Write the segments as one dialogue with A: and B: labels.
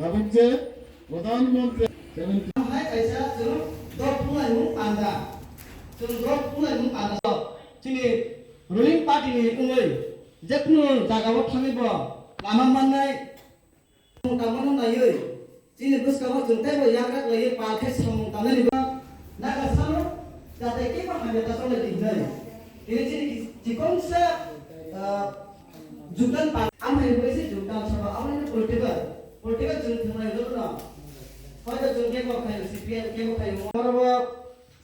A: তখন যে প্রধানমন্ত্রী
B: রুলিং পার্টিনি উঙै जेखुनु जागायाव थाङैबो लामा माननाय मुंदामोन नायै जोंनि गोसोआव जोंथायबो याग्राक लायो पालखे सामुंदानो लिबा नागा सानो जाहाथे के बाहायनाय दासावलाय दिनै दिनै जोंनि जिखनसे जुगदान आमफ्राय बैसे जुगदान सभा పొట్టిగా చూస్తున్నా ఎదురున్నాం হয়তো যোগে খাইলো সিপিএল কে খাইলো মরব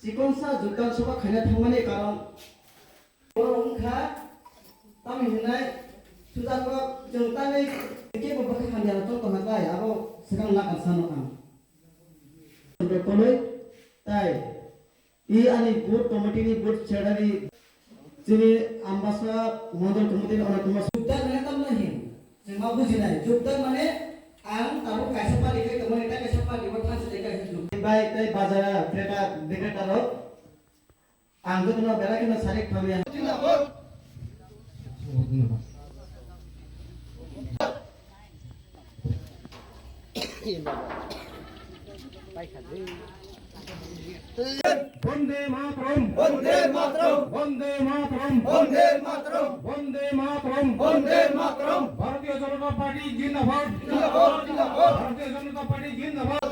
B: চিকনসা জুকান সব খাইনা থামানি কারণ। বরংখা তাম হিনাই সুজাক জনতানে কে বব খানি আর তো কথা তাই, আরও সেখান না কাসানো কাম। বেকলই তাই, ই আনি বুট কমিটি নি বুট ছেড়ারি যিনি আম্বাসা মহোদয় কমিটির অনেক সুবিধা নেই তাম নাহি যে মা বুঝি নাই যোগদান মানে ang taro kaisa pa dito kamo nita kaisa pa di wala sa deka hitu bay tay bazar deka deka taro ang gusto na bela kina sarik pamilya
A: Vande Mataram
C: Vande Mataram
A: Vande Mataram
C: Vande Mataram
A: Vande Mataram
C: Vande Mataram
A: Bharat Janata Party জিন্দাবাদ।
C: জিন্দাবাদ জিন্দাবাদ।
A: ভারতীয় জনতা পার্টি জিন্দাবাদ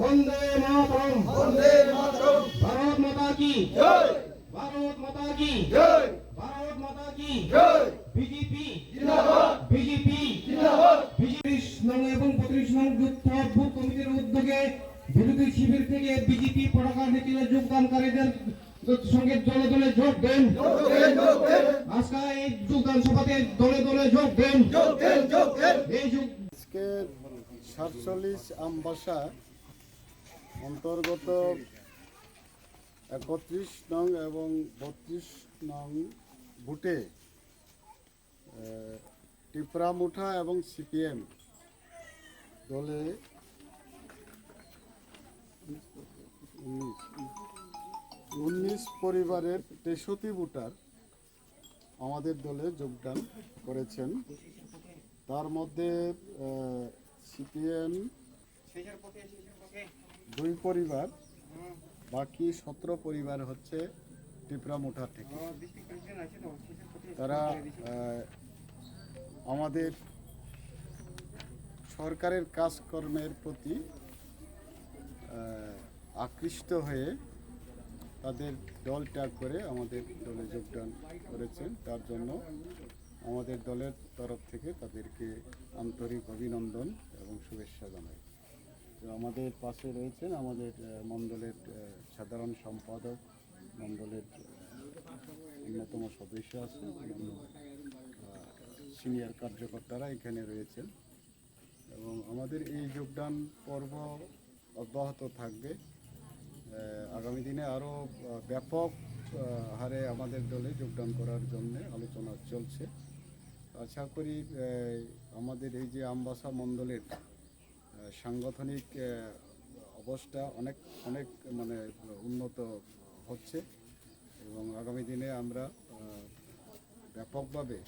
A: বন্দে মাতরম।
C: বন্দে মাতরম।
A: ভারত মাতা কি?
C: জয়।
A: ভারত মাতা কি?
C: জয়।
A: ভারত মাতা কি?
C: জয়।
A: BJP.
C: জিন্দাবাদ।
A: বিজেপি।
C: জিন্দাবাদ।
A: বিজেপি নং এবং পঁয়ত্রিশ নং যুদ্ধ বুথ কমিটির উদ্যোগে বিরোধী শিবির থেকে বিজেপি পতাকা মিছিলে যোগদানকারীদের সঙ্গে দলে দলে যোগ দেন। আজকে এই যোগদান সভাতে দলে দলে যোগ দেন।
C: যোগ দেন যোগ দেন।
A: এই যোগ
D: আজকে সাতচল্লিশ আমবাসা অন্তর্গত একত্রিশ নং এবং বত্রিশ নং বুটে টিপরামুঠা এবং সিপিএম দলে উনিশ পরিবারের তেষট্টি ভোটার আমাদের দলে যোগদান করেছেন। তার মধ্যে সিপিএম দুই পরিবার, বাকি সতেরো পরিবার হচ্ছে টিপরামুঠা থেকে। তারা আমাদের সরকারের কাজকর্মের প্রতি আকৃষ্ট হয়ে তাদের দল ত্যাগ করে আমাদের দলে যোগদান করেছেন। তার জন্য আমাদের দলের তরফ থেকে তাদেরকে আন্তরিক অভিনন্দন এবং শুভেচ্ছা জানাই। তো আমাদের পাশে রয়েছেন আমাদের মণ্ডলের সাধারণ সম্পাদক, মণ্ডলের অন্যতম সদস্য আছে সিনিয়র কার্যকর্তারা এখানে রয়েছেন। এবং আমাদের এই যোগদান পর্ব অব্যাহত থাকবে। আগামী দিনে আরও ব্যাপক হারে আমাদের দলে যোগদান করার জন্য আলোচনা চলছে। আশা করি আমাদের এই যে আমবাসা মণ্ডলের সাংগঠনিক অবস্থা অনেক অনেক মানে উন্নত হচ্ছে এবং আগামী দিনে আমরা ব্যাপকভাবে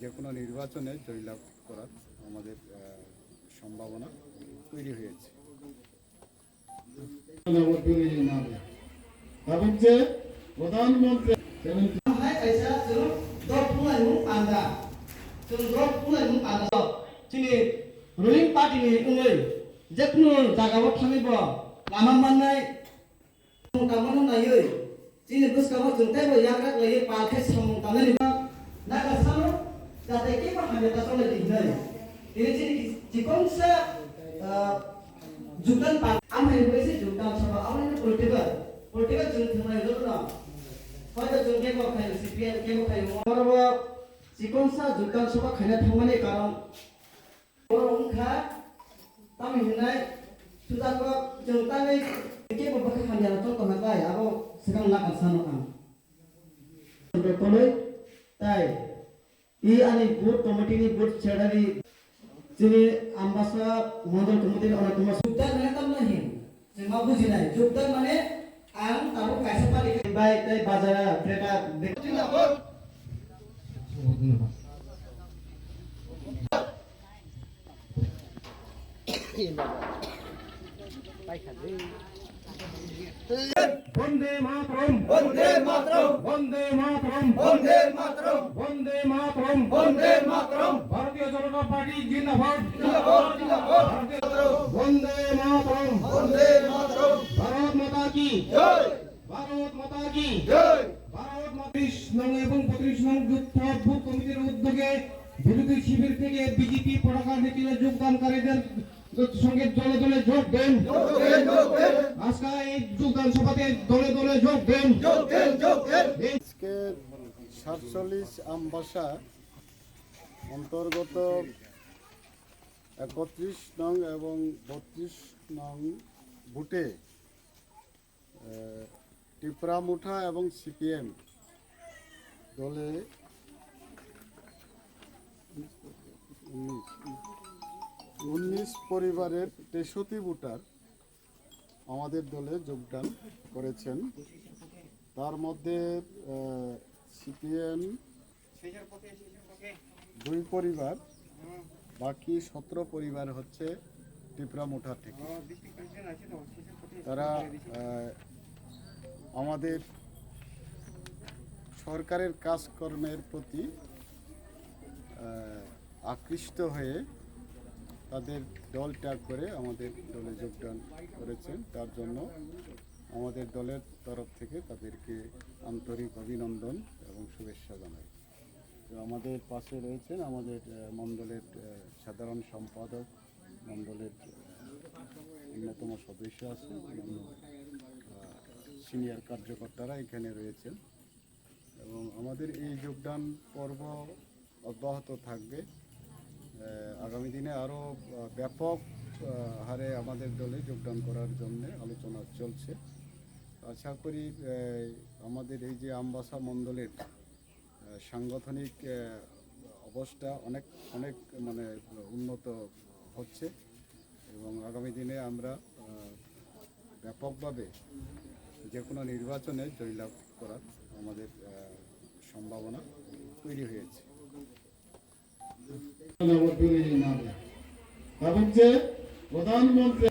D: যে কোনো নির্বাচনে জয়লাভ করার আমাদের সম্ভাবনা তৈরি হয়েছে।
A: যে প্রধানমন্ত্রী
B: रुलिङ पार्टीनि उङै जेखुनु जागाबो थाङैब लामा माननाय कामानो नायै जिनि गोसोखाङो जोंथायबो याग्राग लायो पालखे सामुं तानानै नागा सानो जाहाथे केबो हामेटा सलायदिनै दिनै जिनि जिखनसे जुगदान पाल ನಿರ್ವಹಿಸಿ ಜೋಗ್ದಾನ್ ಸಭಾ ಅವರನ್ನು ಪೊಲಿಟಿಕಲ್ ಪೊಲಿಟಿಕಲ್ ಚುನಾವಣೆ ಇರೋದಿಲ್ಲ হয়তো যোগ কে কথা সিপিএল কে কথা বরব চিকনসা যোগদান সভা খাইনা থামানে কারণ বড় অংখা তামি হিনাই সুজাক যোগদানে কে ববকে খানিয়া তো কথা তাই আর সেখান না কারসান কাম। কলই তাই, ই আনি বুট কমিটি নি বুট ছেড়ারি যিনি আমবাসা মন্ডল কমিটির অনেক সুবিধা নাই মানে তাম মা বুঝি নাই। যোগদান মানে আম তারপর কাছে পারি ভাই তাই বাজারা প্রেটা
C: দেখছি না বল।
A: বন্দে মাতরম।
C: বন্দে মাতরম।
A: বন্দে মাতরম।
C: বন্দে মাতরম।
A: বন্দে মাতরম।
C: বন্দে মাতরম।
A: ভারতীয় জনতা পার্টি জিন্দাবাদ।
C: জিন্দাবাদ।
A: ভারত মাতা কি? ভারত মাতৃশ নং এবং পঁয়ত্রিশ নং বুথ কমিটির উদ্যোগে বিরোধী শিবির থেকে বিজেপি পতাকা মিছিলে যোগদানকারীদের সঙ্গে দলে দলে যোগ দেন।
C: যোগ দেন যোগ দেন।
A: আজকে এই যোগদান সভাতে দলে দলে যোগ দেন।
C: যোগ দেন যোগ দেন।
D: আজকে সাতচল্লিশ আমবাসা অন্তর্গত একত্রিশ নং এবং বত্রিশ নং বুটে টিপরামুঠা এবং সিপিএম দলে উনিশ পরিবারের তেষট্টি ভোটার আমাদের দলে যোগদান করেছেন। তার মধ্যে সিপিএম দুই পরিবার, বাকি সতেরো পরিবার হচ্ছে টিপরামুঠা থেকে। তারা আমাদের সরকারের কাজকর্মের প্রতি আকৃষ্ট হয়ে তাদের দল ত্যাগ করে আমাদের দলে যোগদান করেছেন। তার জন্য আমাদের দলের তরফ থেকে তাদেরকে আন্তরিক অভিনন্দন এবং শুভেচ্ছা জানাই। আমাদের পাশে রয়েছেন আমাদের মণ্ডলের সাধারণ সম্পাদক, মণ্ডলের অন্যতম সদস্য অন্যান্য সিনিয়র কার্যকর্তারা এখানে রয়েছেন। এবং আমাদের এই যোগদান পর্ব অব্যাহত থাকবে। আগামী দিনে আরও ব্যাপক হারে আমাদের দলে যোগদান করার জন্য আলোচনা চলছে। আশা করি আমাদের এই যে আমবাসা মণ্ডলের সাংগঠনিক অবস্থা অনেক অনেক মানে উন্নত হচ্ছে। এবং আগামী দিনে আমরা ব্যাপকভাবে যে কোনো নির্বাচনে জয়লাভ করার আমাদের সম্ভাবনা তৈরি হয়েছে।
E: প্রধানমন্ত্রী